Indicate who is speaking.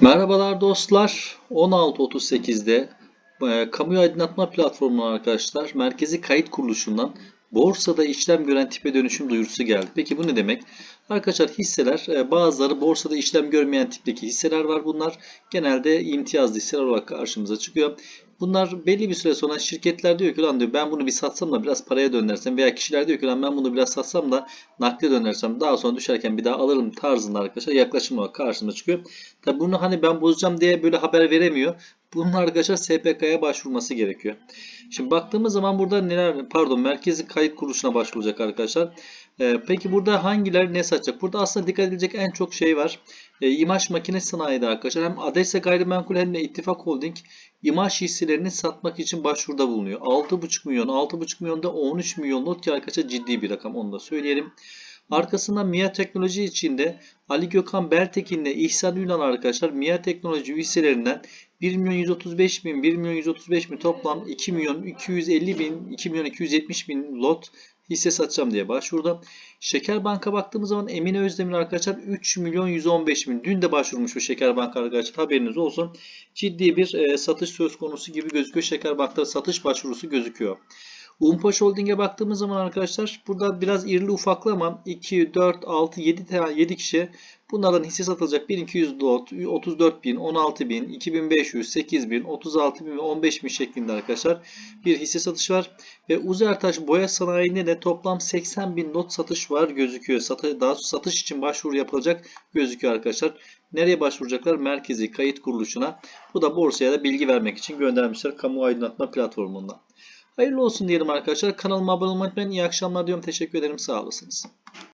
Speaker 1: Merhabalar dostlar. 16.38'de e, kamuyu aydınlatma platformundan arkadaşlar merkezi kayıt kuruluşundan borsada işlem gören tipe dönüşüm duyurusu geldi. Peki bu ne demek? Arkadaşlar hisseler e, bazıları borsada işlem görmeyen tipteki hisseler var bunlar. Genelde imtiyazlı hisseler olarak karşımıza çıkıyor. Bunlar belli bir süre sonra şirketler diyor ki lan diyor ben bunu bir satsam da biraz paraya dönersem veya kişiler diyor ki lan ben bunu biraz satsam da nakde dönersem daha sonra düşerken bir daha alırım tarzında arkadaşlar yaklaşım olarak karşımıza çıkıyor. Tabi bunu hani ben bozacağım diye böyle haber veremiyor. Bunun arkadaşlar SPK'ya başvurması gerekiyor. Şimdi baktığımız zaman burada neler pardon merkezi kayıt kuruluşuna başvuracak arkadaşlar. Ee, peki burada hangileri ne satacak? Burada aslında dikkat edilecek en çok şey var. Ee, imaj makine sanayide arkadaşlar hem Adrese Gayrimenkul hem de İttifak Holding imaj hisselerini satmak için başvuruda bulunuyor. 6,5 milyon 6,5 milyonda 13 milyon not ki arkadaşlar ciddi bir rakam onu da söyleyelim. Arkasından MIA Teknoloji içinde Ali Gökhan Bertekin ile İhsan Ünal arkadaşlar MIA Teknoloji hisselerinden 1 milyon 135 bin, 1 milyon 135 bin toplam 2 milyon 250 bin, 2 milyon 270 bin lot hisse satacağım diye başvurdu. Şeker Bank'a baktığımız zaman Emine Özdemir arkadaşlar 3 milyon 115 bin. Dün de başvurmuş bu Şeker Bank arkadaşlar haberiniz olsun. Ciddi bir e, satış söz konusu gibi gözüküyor. Şeker Bank'ta satış başvurusu gözüküyor. Umpaş Holding'e baktığımız zaman arkadaşlar burada biraz irili ufaklı ama 2, 4, 6, 7 tane 7 kişi bunlardan hisse satılacak 1200 lot, 34 bin, 16 bin, 2500, 8 bin, 36 bin ve 15 bin şeklinde arkadaşlar bir hisse satış var. Ve Uzertaş Boya Sanayi'nde de toplam 80 bin lot satış var gözüküyor. Satış, daha satış için başvuru yapılacak gözüküyor arkadaşlar. Nereye başvuracaklar? Merkezi kayıt kuruluşuna. Bu da borsaya da bilgi vermek için göndermişler kamu aydınlatma platformundan. Hayırlı olsun diyelim arkadaşlar. Kanalıma abone olmayı unutmayın. İyi akşamlar diyorum. Teşekkür ederim. Sağ olasınız.